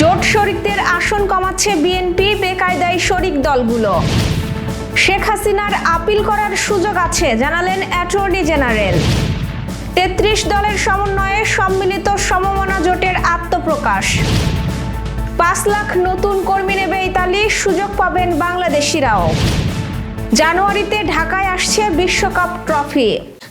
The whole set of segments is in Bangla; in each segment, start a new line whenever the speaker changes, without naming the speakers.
জোট শরিকদের আসন কমাচ্ছে বিএনপি, বেকায়দায় শরিক দলগুলো। শেখ হাসিনার আপিল করার সুযোগ আছে, জানালেন অ্যাটর্নি জেনারেল। তেত্রিশ দলের সমন্বয়ে সম্মিলিত সমমনা জোটের আত্মপ্রকাশ। পাঁচ লাখ নতুন কর্মী নেবে ইতালি, সুযোগ পাবেন বাংলাদেশিরাও। জানুয়ারিতে ঢাকায় আসছে বিশ্বকাপ ট্রফি।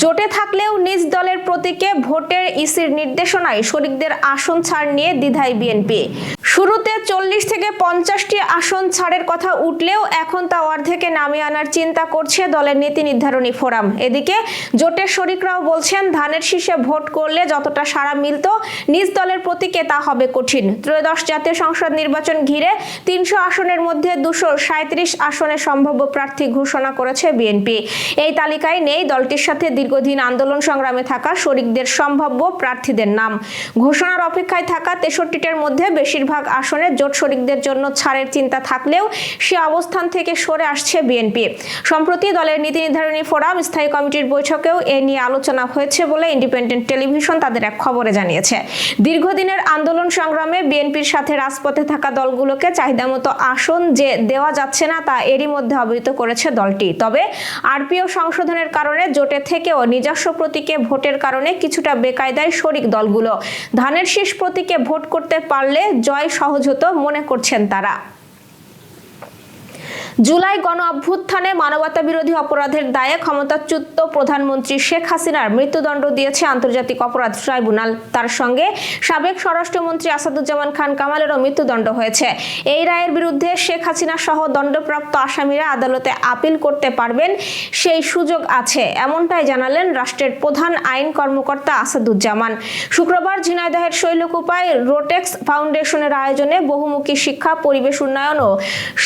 জোটে থাকলেও নিজ দলের প্রতীকে ভোটের ইসির নির্দেশনায় শরিকদের আসন ছাড় নিয়ে দ্বিধায় বিএনপি। শুরুতে চল্লিশ থেকে পঞ্চাশটি আসন ছাড়ের কথা উঠলেও এখন তা অর্ধেকে নামিয়ে আনার চিন্তা করছে দলের নীতি নির্ধারণী ফোরাম। এদিকে জোটের শরিকরাও বলছেন, ধানের শীষে ভোট করলে যতটা সাড়া মিলত নিজ দলের প্রতীকে তা হবে কঠিন। ত্রয়োদশ জাতীয় সংসদ নির্বাচন ঘিরে তিনশো আসনের মধ্যে দুশো সাঁত্রিশ আসনে সম্ভাব্য প্রার্থী ঘোষণা করেছে বিএনপি। এই তালিকায় নেই দলটির সাথে দীর্ঘদিন আন্দোলন সংগ্রামে থাকা শরিকদের সম্ভাব্য প্রার্থীদের নাম। ঘোষণার অপেক্ষায় থাকা তেষট্টিটার মধ্যে বেশিরভাগ আসনে জোট শরিকদের জন্য ছাড়ের চিন্তা থাকলেও সে অবস্থান থেকে সরে আসছে বিএনপি। সম্প্রতি দলের নীতি নির্ধারণী ফোরাম, স্থায়ী কমিটির বৈঠকেও এ নিয়ে আলোচনা হয়েছে বলে ইন্ডিপেন্ডেন্ট টেলিভিশন তাদের এক খবরে জানিয়েছে। দীর্ঘদিনের আন্দোলন সংগ্রামে বিএনপির সাথে রাজপথে থাকা দলগুলোকে চাহিদা মতো আসন যে দেওয়া যাচ্ছে না তা এরই মধ্যে অবহিত করেছে দলটি। তবে আরপিও সংশোধনের কারণে জোটে থেকেও নিজস্ব প্রতীকে ভোটের কারণে কিছুটা বেকায়দায় শরিক দলগুলো। ধানের শীষ প্রতীকে ভোট করতে পারলে জয় সহজ হতো মনে করছেন তারা। জুলাই গণ অভ্যুত্থানে মানবতা বিরোধী অপরাধের দায়ে ক্ষমতাচ্যুত প্রধানমন্ত্রী শেখ হাসিনার মৃত্যুদণ্ড দিয়েছে আন্তর্জাতিক অপরাধ ট্রাইব্যুনাল। তার সঙ্গে সাবেক স্বরাষ্ট্রমন্ত্রী আসাদুজ্জামান খান কামালেরও মৃত্যুদণ্ড হয়েছে। এই রায়ের বিরুদ্ধে শেখ হাসিনা সহ দণ্ডপ্রাপ্ত আসামিরা আদালতে আপিল করতে পারবেন, সেই সুযোগ আছে, এমনটাই জানালেন রাষ্ট্রের প্রধান আইন কর্মকর্তা আসাদুজ্জামান। শুক্রবার ঝিনাইদহের শৈলকুপায় রোটেক্স ফাউন্ডেশনের আয়োজনে বহুমুখী শিক্ষা, পরিবেশ উন্নয়ন ও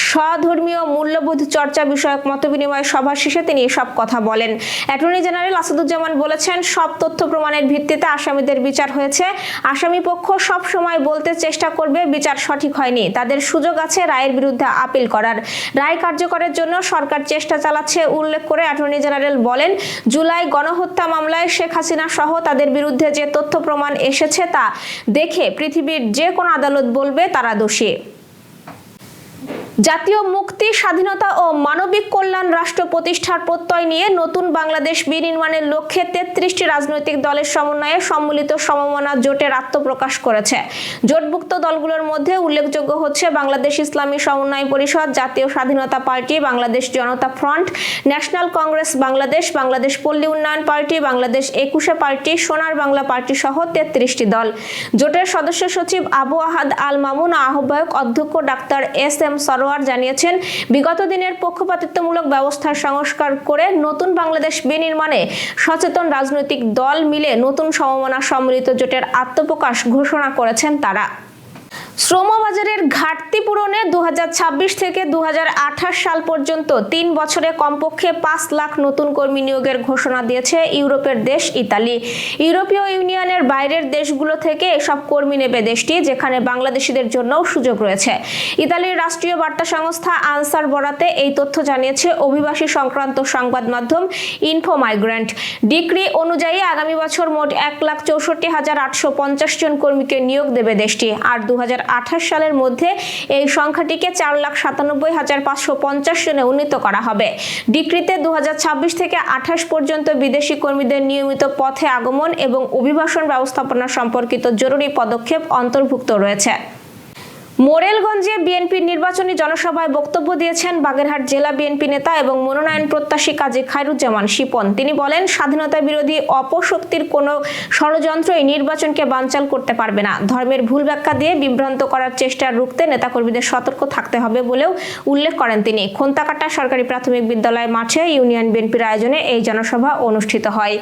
স্বধর্মীয় মূল্যবোধ চর্চা বিষয়ক মতবিনিময় সভা শেষে তিনি এসব কথা বলেন। অ্যাটর্নি জেনারেল আসাদুজ্জামান বলেছেন, সব তথ্য প্রমাণের ভিত্তিতে আসামিদের বিচার হয়েছে। আসামি পক্ষ সব সময় বলতে চেষ্টা করবে, বিচার সঠিক হয়নি। তাদের সুযোগ আছে রায়ের বিরুদ্ধে আপিল করার। রায় কার্যকরের জন্য সরকার চেষ্টা চালাচ্ছে উল্লেখ করে অ্যাটর্নি জেনারেল বলেন, জুলাই গণহত্যা মামলায় শেখ হাসিনা সহ তাদের বিরুদ্ধে যে তথ্য প্রমাণ এসেছে তা দেখে পৃথিবীর যে কোনো আদালত বলবে তারা দোষী। জাতীয় মুক্তি, স্বাধীনতা ও মানবিক কল্যাণ রাষ্ট্র প্রতিষ্ঠার প্রত্যয় নিয়ে নতুন বাংলাদেশ বিনির্মাণের লক্ষ্যে তেত্রিশটি রাজনৈতিক দলের সমন্বয়ে সম্মিলিত সমমনা জোটের আত্মপ্রকাশ করেছে। জোটভুক্ত দলগুলোর মধ্যে উল্লেখযোগ্য হচ্ছে বাংলাদেশ ইসলামী সমন্বয় পরিষদ, Jatiya Swadhinata party, Bangladesh Janata front, national congress Bangladesh Bangladesh Palli Unnayan party, Bangladesh একুশে পার্টি, সোনার বাংলা পার্টি সহ তেত্রিশটি দল। জোটের সদস্য সচিব আবু আহাদ আল মামুন আহ্বায়ক অধ্যক্ষ ডাক্তার এস এম সরোয়ার জানিয়েছেন, বিগত দিনের পক্ষপাতিত্বমূলক ব্যবস্থার সংস্কার করে নতুন বাংলাদেশ বিনির্মাণে সচেতন রাজনৈতিক দল মিলে নতুন সমমনা সম্মিলিত জোটের আত্মপ্রকাশ ঘোষণা করেছেন তারা। শ্রমবাজারের ঘাটতি পূরণে দু হাজার ছাব্বিশ থেকে দু হাজার আঠাশ সাল পর্যন্ত তিন বছরে কমপক্ষে পাঁচ লাখ নতুন কর্মী নিয়োগের ঘোষণা দিয়েছে ইউরোপের দেশ ইতালি। ইউরোপীয় ইউনিয়নের বাইরের দেশগুলো থেকে এসব কর্মী নেবে দেশটি, যেখানে বাংলাদেশিদের জন্যও সুযোগ রয়েছে। ইতালির রাষ্ট্রীয় বার্তা সংস্থা আনসার বরাতে এই তথ্য জানিয়েছে অভিবাসী সংক্রান্ত সংবাদ মাধ্যম ইনফো মাইগ্রেন্ট ডিগ্রি অনুযায়ী আগামী বছর মোট এক লাখ চৌষট্টি হাজার আটশো পঞ্চাশ জন কর্মীকে নিয়োগ দেবে দেশটি, আর দু হাজার সালের মধ্যে এই সংখ্যাটিকে চার লাখ সাতানব্বই হাজার পাঁচশো পঞ্চাশ জনে উন্নীত করা হবে। ডিক্রিতে দু থেকে আঠাশ পর্যন্ত বিদেশি কর্মীদের নিয়মিত পথে আগমন এবং অভিবাসন ব্যবস্থাপনা সম্পর্কিত জরুরি পদক্ষেপ অন্তর্ভুক্ত রয়েছে। মোরেলগঞ্জে বিএনপির নির্বাচনী জনসভায় বক্তব্য দিয়েছেন বাগেরহাট জেলা বিএনপি নেতা এবং মনোনয়ন প্রত্যাশী কাজী খায়রুজ্জামান শিপন। তিনি বলেন, স্বাধীনতা বিরোধী অপশক্তির কোনো ষড়যন্ত্রই নির্বাচনকে বানচাল করতে পারবে না। ধর্মের ভুল ব্যাখ্যা দিয়ে বিভ্রান্ত করার চেষ্টা রুখতে নেতাকর্মীদের সতর্ক থাকতে হবে বলেও উল্লেখ করেন তিনি। খোন্তাকাটা সরকারি প্রাথমিক বিদ্যালয় মাঠে ইউনিয়ন বিএনপির আয়োজনে এই জনসভা অনুষ্ঠিত হয়।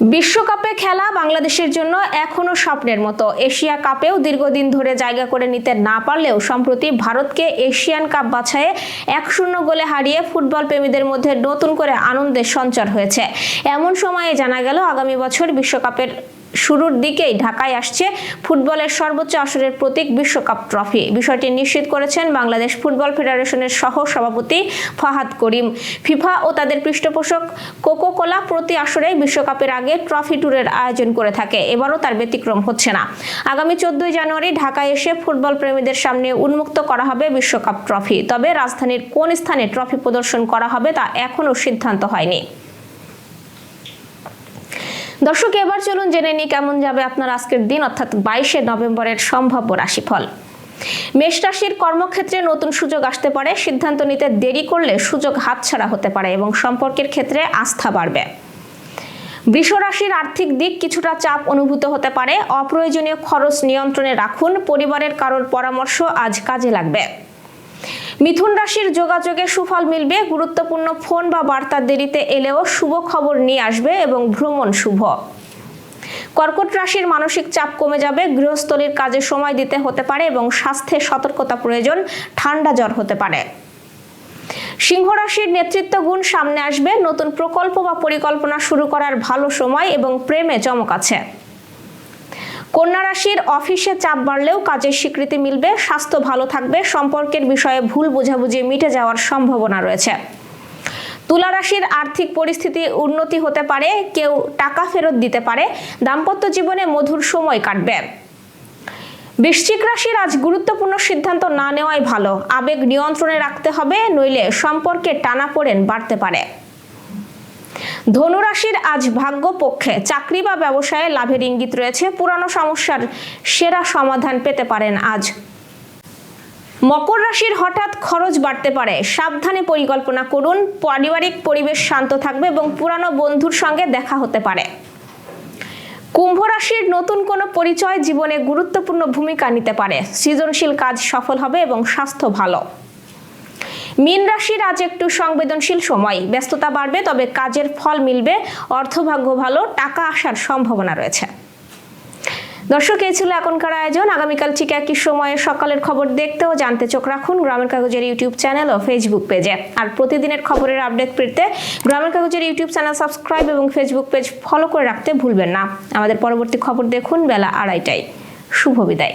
বিশ্বকাপে খেলা বাংলাদেশের জন্য এখনও স্বপ্নের মতো। এশিয়া কাপেও দীর্ঘদিন ধরে জায়গা করে নিতে না পারলেও সম্প্রতি ভারতকে এশিয়ান কাপ বাছাইয়ে এক শূন্য গোলে হারিয়ে ফুটবল প্রেমীদের মধ্যে নতুন করে আনন্দের সঞ্চার হয়েছে। এমন সময়ে জানা গেল, আগামী বছর বিশ্বকাপের শুরুর দিকেই ঢাকায় আসছে ফুটবলের সর্বোচ্চ আসরের প্রতীক বিশ্বকাপ ট্রফি। বিষয়টি নিশ্চিত করেছেন বাংলাদেশ ফুটবল ফেডারেশনের সহ সভাপতি ফাহাদ করিম। ফিফা ও তাদের পৃষ্ঠপোষক কোকো কোলা প্রতি আসরে বিশ্বকাপের আগে ট্রফি ট্যুরের আয়োজন করে থাকে। এবারও তার ব্যতিক্রম হচ্ছে না। আগামী চোদ্দই জানুয়ারি ঢাকায় এসে ফুটবল প্রেমীদের সামনে উন্মুক্ত করা হবে বিশ্বকাপ ট্রফি। তবে রাজধানীর কোন স্থানে ট্রফি প্রদর্শন করা হবে তা এখনও সিদ্ধান্ত হয়নি। দর্শক, এবার চলুন জেনে নিই কেমন যাবে আপনার আজকের দিন, অর্থাৎ বাইশে নভেম্বরের সম্ভাব্য রাশিফল। মেষ রাশির কর্মক্ষেত্রে নতুন সুযোগ আসতে পারে, সিদ্ধান্ত নিতে দেরি করলে সুযোগ হাতছাড়া হতে পারে এবং সম্পর্কের ক্ষেত্রে আস্থা বাড়বে। বৃষ রাশির আর্থিক দিক কিছুটা চাপ অনুভূত হতে পারে, অপ্রয়োজনীয় খরচ নিয়ন্ত্রণে রাখুন, পরিবারের কারোর পরামর্শ আজ কাজে লাগবে। মিথুন রাশির যোগাযোগে সুফল মিলবে, গুরুত্বপূর্ণ ফোন বা বার্তা দেরিতে এলেও শুভ খবর নিয়ে আসবে এবং ভ্রমণ শুভ। কর্কট রাশির মানসিক চাপ কমে যাবে, গৃহস্থলীর কাজে সময় দিতে হতে পারে এবং স্বাস্থ্যে সতর্কতা প্রয়োজন, ঠান্ডা জ্বর হতে পারে। সিংহ রাশির নেতৃত্ব গুণ সামনে আসবে, নতুন প্রকল্প বা পরিকল্পনা শুরু করার ভালো সময় এবং প্রেমে চমক আছে। কন্যা রাশির অফিসে চাপ বাড়লেও কাজের স্বীকৃতি মিলবে, স্বাস্থ্য ভালো থাকবে, সম্পর্কের বিষয়ে ভুল বোঝাবুঝি মিটে যাওয়ার সম্ভাবনা রয়েছে। তুলা রাশির আর্থিক পরিস্থিতি উন্নতি হতে পারে, কেউ টাকা ফেরত দিতে পারে, দাম্পত্য জীবনে মধুর সময় কাটবে। বৃশ্চিক রাশির আজ গুরুত্বপূর্ণ সিদ্ধান্ত না নেওয়াই ভালো। আবেগ নিয়ন্ত্রণে রাখতে হবে, নইলে সম্পর্কে টানাপোড়েন বাড়তে পারে। ধনুরাশির আজ ভাগ্য পক্ষে চাকরি বা ব্যবসায়ে লাভের ইঙ্গিত রয়েছে। পুরানো সমস্যার সেরা সমাধান পেতে পারেন আজ। মকর রাশির হঠাৎ খরচ বাড়তে পারে। সাবধানে পরিকল্পনা করুন, পারিবারিক পরিবেশ শান্ত থাকবে এবং পুরানো বন্ধুর সঙ্গে দেখা হতে পারে। কুম্ভ রাশির নতুন কোনো পরিচয় জীবনে গুরুত্বপূর্ণ ভূমিকা নিতে পারে। সৃজনশীল কাজ সফল হবে এবং স্বাস্থ্য ভালো। মীন রাশির আজ একটু সংবেদনশীল সময়। ব্যস্ততা বাড়বে, তবে কাজের ফল মিলবে, অর্থভাগ্য ভালো, টাকা আসার সম্ভাবনা রয়েছে। দর্শক, এই ছিল এখনকার আয়োজন। আগামীকাল ঠিক একই সময়ে সকালের খবর দেখতে ও জানতে চোখ রাখুন গ্রামের কাগজের ইউটিউব চ্যানেল ও ফেসবুক পেজে আর প্রতিদিনের খবরের আপডেট পেতে গ্রামের কাগজের ইউটিউব চ্যানেল সাবস্ক্রাইব এবং ফেসবুক পেজ ফলো করে রাখতে ভুলবেন না। আমাদের পরবর্তী খবর দেখুন বেলা আড়াইটায়। শুভ বিদায়।